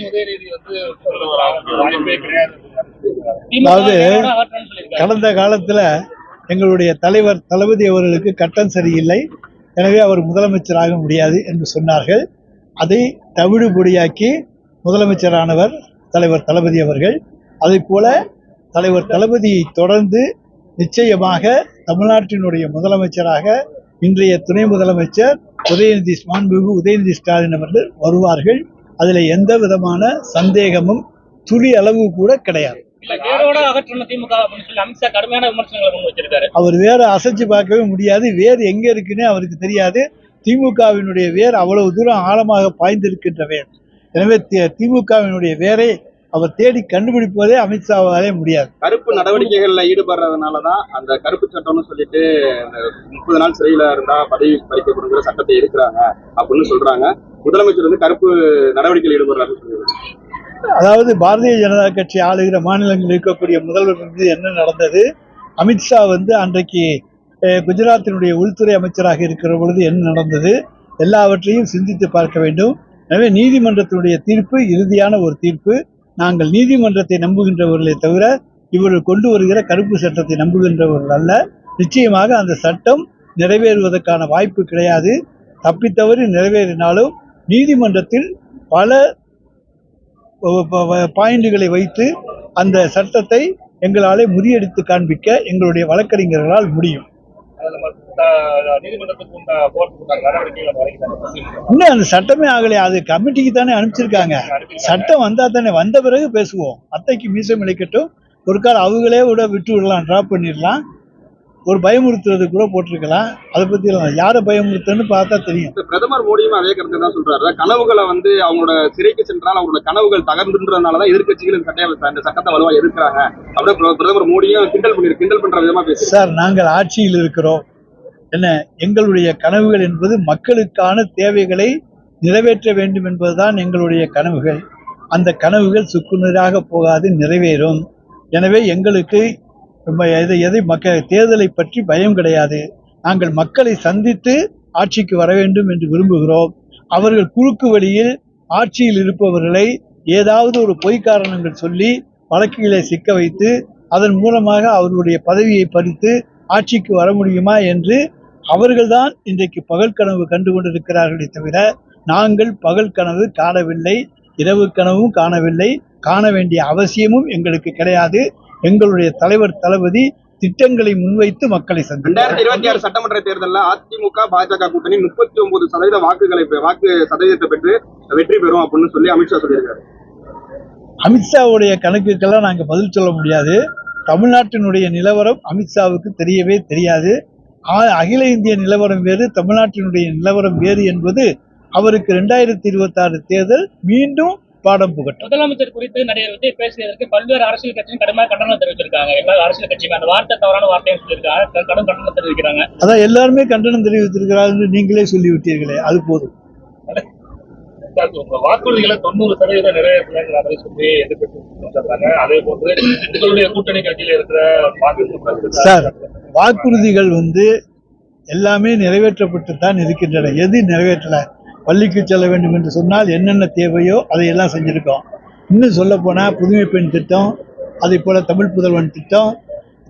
உதயநிதி வந்து வாய்ப்பே கிடையாது. அதாவது, கடந்த காலத்துல எங்களுடைய தலைவர் தளபதி அவர்களுக்கு கட்டம் சரியில்லை. எனவே அவர் முதலமைச்சராக முடியாது என்று சொன்னார்கள். அதை தவிடு பொடியாக்கி முதலமைச்சரானவர் தலைவர் தளபதி அவர்கள். அதை போல தலைவர் தளபதியை தொடர்ந்து நிச்சயமாக தமிழ்நாட்டினுடைய முதலமைச்சராக இன்றைய துணை முதலமைச்சர் உதயநிதி மாண்புமிகு உதயநிதி ஸ்டாலின் அவர்கள் வருவார்கள். அதில் எந்த விதமான சந்தேகமும் துளி அளவு கூட கிடையாது. அவர் வேற அசைச்சு பார்க்கவே முடியாது. வேர் எங்க இருக்குன்னே அவருக்கு தெரியாது. திமுகவினுடைய வேர் அவ்வளவு தூரம் ஆழமாக பாய்ந்திருக்கின்ற வேர் எனவே திமுகவினுடைய வேரை அவர் தேடி கண்டுபிடிப்பதே அமித்ஷாவாலே முடியாது. கருப்பு நடவடிக்கைகள்ல ஈடுபடுறதுனாலதான் அந்த கருப்பு சட்டம்னு சொல்லிட்டு முப்பது நாள் சிறையில இருந்தா பதவி பறிக்கப்படுங்கிற சட்டத்தை எடுக்கிறாங்க அப்படின்னு சொல்றாங்க. முதலமைச்சர் வந்து கருப்பு நடவடிக்கையில் ஈடுபடுறாருன்னு அதாவது பாரதிய ஜனதா கட்சி ஆளுகிற மாநிலங்களில் இருக்கக்கூடிய முதல்வர் மீது என்ன நடந்தது? அமித்ஷா வந்து அன்றைக்கு குஜராத்தினுடைய உள்துறை அமைச்சராக இருக்கிற பொழுது என்ன நடந்தது? எல்லாவற்றையும் சிந்தித்து பார்க்க வேண்டும். எனவே நீதிமன்றத்தினுடைய தீர்ப்பு இறுதியான ஒரு தீர்ப்பு. நாங்கள் நீதிமன்றத்தை நம்புகின்றவர்களே தவிர இவர்கள் கொண்டு வருகிற கருப்பு சட்டத்தை நம்புகின்றவர்கள் அல்ல. நிச்சயமாக அந்த சட்டம் நிறைவேறுவதற்கான வாய்ப்பு கிடையாது. தப்பித்தவறி நிறைவேறினாலும் நீதிமன்றத்தில் பல பாயிண்டுகளை வைத்து அந்த சட்டத்தை எங்களாலே முறியடித்து காண்பிக்க எங்களுடைய வழக்கறிஞர்களால் முடியும். இன்னும் அந்த சட்டமே ஆகலையே. அது கமிட்டிக்கு தானே அனுப்பிச்சிருக்காங்க. சட்டம் வந்தா தானே. வந்த பிறகு பேசுவோம். அத்தைக்கு மீசம் இழைக்கட்டும் ஒரு கால் அவங்களே விட விட்டு விடலாம் ட்ராப் பண்ணிடலாம். ஒரு பயமுறுத்துறது கூட போட்டிருக்கலாம். அதை பத்தி யாரை பயமுறுத்துன்னு பார்த்தா தெரியும். இப்ப பிரதமர் மோடியும் அதே கருத்து தான் சொல்றாரு. கனவுகளை வந்து அவங்களோட சிறைக்கு சென்றால் அவங்களோட கனவுகள் தகர்ந்துன்றதுனாலதான் எதிர்க்கட்சிகள் இந்த சட்டையை இந்த சட்டத்தை வலுவா எதிர்க்கிறாங்க. அப்படியே பிர- பிரதமர் மோடியும் கிண்டல் பண்ணி கிண்டல் பண்ற விதமா பேசி சார் நாங்கள் ஆட்சியில் இருக்கிறோம். என்ன எங்களுடைய கனவுகள் என்பது மக்களுக்கான தேவைகளை நிறைவேற்ற வேண்டும் என்பதுதான் எங்களுடைய கனவுகள். அந்த கனவுகள் சுக்குநீராக போகாது நிறைவேறும். எனவே எங்களுக்கு எதை எதை மக்க தேர்தலை பற்றி பயம் கிடையாது. நாங்கள் மக்களை சந்தித்து ஆட்சிக்கு வர வேண்டும் என்று விரும்புகிறோம். அவர்கள் குறுக்கு வழியில் ஆட்சியில் இருப்பவர்களை ஏதாவது ஒரு பொய் காரணங்கள் சொல்லி வழக்குகளை சிக்க வைத்து அதன் மூலமாக அவர்களுடைய பதவியை பறித்து ஆட்சிக்கு வர முடியுமா என்று அவர்கள்தான் இன்றைக்கு பகல் கனவு கண்டு கொண்டிருக்கிறார்களே தவிர நாங்கள் பகல் கனவு காணவில்லை இரவு கனவும் காணவில்லை. காண வேண்டிய அவசியமும் எங்களுக்கு கிடையாது. எங்களுடைய தலைவர் தளபதி திட்டங்களை முன்வைத்து மக்களை சந்தித்தார் இருபத்தி ஆறு சட்டமன்ற தேர்தலில் அதிமுக பாஜக கூட்டணி முப்பத்தி ஒன்பது சதவீத வாக்குகளை வாக்கு சதவீதத்தை பெற்று வெற்றி பெறும் அப்படின்னு சொல்லி அமித்ஷா சொல்லியிருக்காரு. அமித்ஷாவுடைய கணக்குக்கெல்லாம் நாங்கள் பதில் சொல்ல முடியாது. தமிழ்நாட்டினுடைய நிலவரம் அமித்ஷாவுக்கு தெரியவே தெரியாது. அகில இந்திய நிலவரம் வேறு தமிழ்நாட்டினுடைய நிலவரம் வேறு என்பது அவருக்கு ரெண்டாயிரத்தி இருபத்தி தேர்தல் மீண்டும் பாடம் புகட்டும். முதலமைச்சர் குறித்து நடிகர் விஜய் பேசியதற்கு பல்வேறு அரசியல் கட்சியும் கடுமையாக கண்டனம் தெரிவிச்சிருக்காங்க எல்லா அரசியல் கட்சியுமே அந்த வார்த்தை தவறான வார்த்தைன்னு சொல்லியிருக்காங்க. கடும் கண்டனம் தெரிவிக்கிறாங்க. அதான் எல்லாருமே கண்டனம் தெரிவித்திருக்கிறார்கள் என்று நீங்களே சொல்லிவிட்டீர்களே அது போதும். வாக்குறுதிகளை தொண்ணூறு சதவீதம் நிறைவேற்றலைங்கிற மாதிரி சொல்லி எதிர்ப்பு அதே போன்று உங்களுடைய கூட்டணி கட்சியில இருக்கிற சார் வாக்குறுதிகள் வந்து எல்லாமே நிறைவேற்றப்பட்டு தான் இருக்கின்றன. எது நிறைவேற்றலை? பள்ளிக்கு செல்ல வேண்டும் என்று சொன்னால் என்னென்ன தேவையோ அதையெல்லாம் செஞ்சுருக்கோம். இன்னும் சொல்லப்போனால் புதுமை பெண் திட்டம் அதே போல் தமிழ் புதல்வன் திட்டம்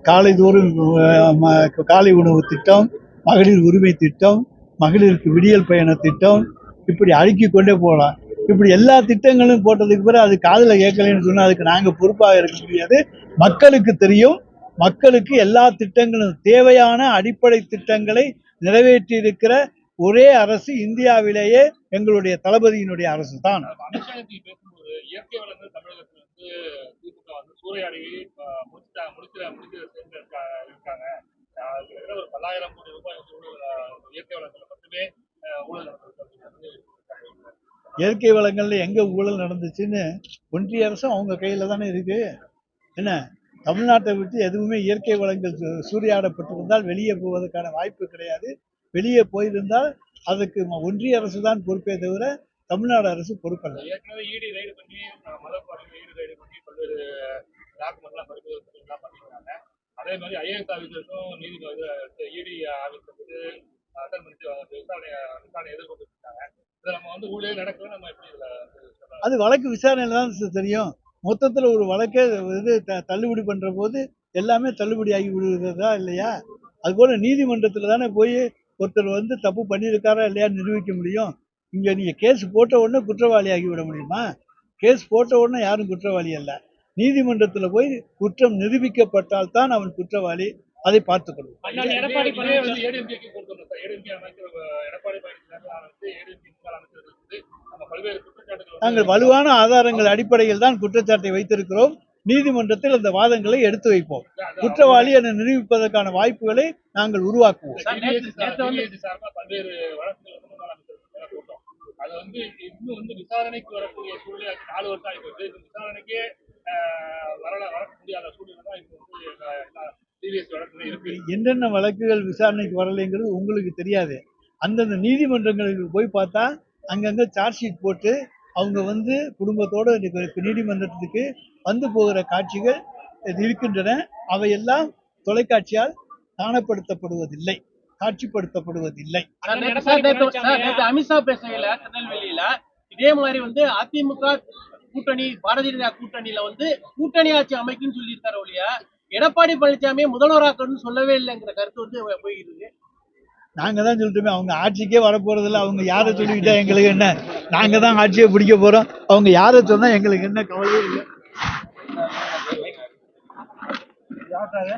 காலை தோறும் ம- காலை உணவு திட்டம் மகளிர் உரிமை திட்டம் மகளிருக்கு விடியல் பயண திட்டம் இப்படி அடுக்கிக் கொண்டே போகலாம். இப்படி எல்லா திட்டங்களும் போட்டதுக்கு பிறகு அது காதில் கேட்கலைன்னு சொன்னால் அதுக்கு நாங்கள் பொறுப்பாக இருக்க முடியாது. மக்களுக்கு தெரியும் மக்களுக்கு எல்லா திட்டங்களும் தேவையான அடிப்படை திட்டங்களை நிறைவேற்றி இருக்கிற ஒரே அரசு இந்தியாவிலேயே எங்களுடைய தளபதியினுடைய அரசு தான். இயற்கை வளங்களில் இயற்கை எங்க ஊழல் நடந்துச்சுன்னு ஒன்றிய அரசும் அவங்க கையில தானே இருக்கு. என்ன? தமிழ்நாட்டை விட்டு எதுவுமே இயற்கை வளங்கள் சூறையாடப்பட்டிருந்தால் வெளியே போவதற்கான வாய்ப்பு கிடையாது. வெளியே போயிருந்தால் அதுக்கு ஒன்றிய அரசு தான் பொறுப்பே தவிர தமிழ்நாடு அரசு பொறுப்பல்ல. எல்லாம் பண்ணியிருக்காங்க அதே மாதிரி ஐஏஎஸ் ஆஃபீஸர்ஸும் நீதி இடி ஆஃபீஸர் வந்து அட்டன் பண்ணி விசாரணை விசாரணை எதிர்கொண்டு இருக்காங்க. இதை நம்ம வந்து ஊழலே நடக்கல நம்ம எப்படி இதில் அது வழக்கு விசாரணையில தான் தெரியும். மொத்தத்தில் ஒரு வழக்கை இது த- தள்ளுபடி பண்ணுற போது எல்லாமே தள்ளுபடி ஆகி விடுகிறதா இல்லையா? அதுபோல் நீதிமன்றத்தில் தானே போய் ஒருத்தர் வந்து தப்பு பண்ணியிருக்காரா இல்லையா நிரூபிக்க முடியும். இங்கே நீங்கள் கேஸ் போட்ட உடனே குற்றவாளி ஆகி விட முடியுமா? கேஸ் போட்ட உடனே யாரும் குற்றவாளி அல்ல. நீதிமன்றத்தில் போய் குற்றம் நிரூபிக்கப்பட்டால் தான் அவன் குற்றவாளி. அதை பார்த்துக்கணும் அண்ணன் எடப்பாடி பழனிசாமி நாங்கள் வலுவான ஆதாரங்கள் அடிப்படையில் தான் குற்றச்சாட்டை வைத்திருக்கிறோம். நீதிமன்றத்தில் அந்த வாதங்களை எடுத்து வைப்போம். குற்றவாளி என நிரூபிப்பதற்கான வாய்ப்புகளை நாங்கள் உருவாக்குவோம். அது வந்து இன்னும் வந்து விசாரணைக்கு வரக்கூடிய சூழ்நிலை நாலு வருஷம் விசாரணைக்கே வரல வர முடியாத சூழ்நிலை தான் இப்போ என்னென்ன வழக்குகள் விசாரணைக்கு வரலைங்கிறது உங்களுக்கு தெரியாது. அந்தந்த நீதிமன்றங்களுக்கு போய் பார்த்தா அங்கங்கே சார்ஜ் ஷீட் போட்டு அவங்க வந்து குடும்பத்தோடு நீதிமன்றத்துக்கு வந்து போகிற காட்சிகள் இருக்கின்றன. அவையெல்லாம் தொலைக்காட்சியால் காணப்படுத்தப்படுவதில்லை காட்சிப்படுத்தப்படுவதில்லை. அமித்ஷா பேசையில திருநெல்வேலியில இதே மாதிரி வந்து அதிமுக கூட்டணி பாரதிய ஜனதா கூட்டணியில வந்து கூட்டணி ஆட்சி அமைக்குன்னு சொல்லியிருக்காரு ஒழிய எடப்பாடி பழனிசாமியை முதல்வராக்கணும்னு சொல்லவே இல்லைங்கிற கருத்து வந்து போயிருக்கு இருக்கு. நாங்க தான் சொல்லிட்டோமே அவங்க ஆட்சிக்கே வரப்போறதில்ல அவங்க யாரை சொல்லிக்கிட்டா எங்களுக்கு என்ன? நாங்கள் தான் ஆட்சியை பிடிக்க போகிறோம் அவங்க யாரை சொன்னால் எங்களுக்கு என்ன கவலையே இல்லை. யார்ட்டாங்க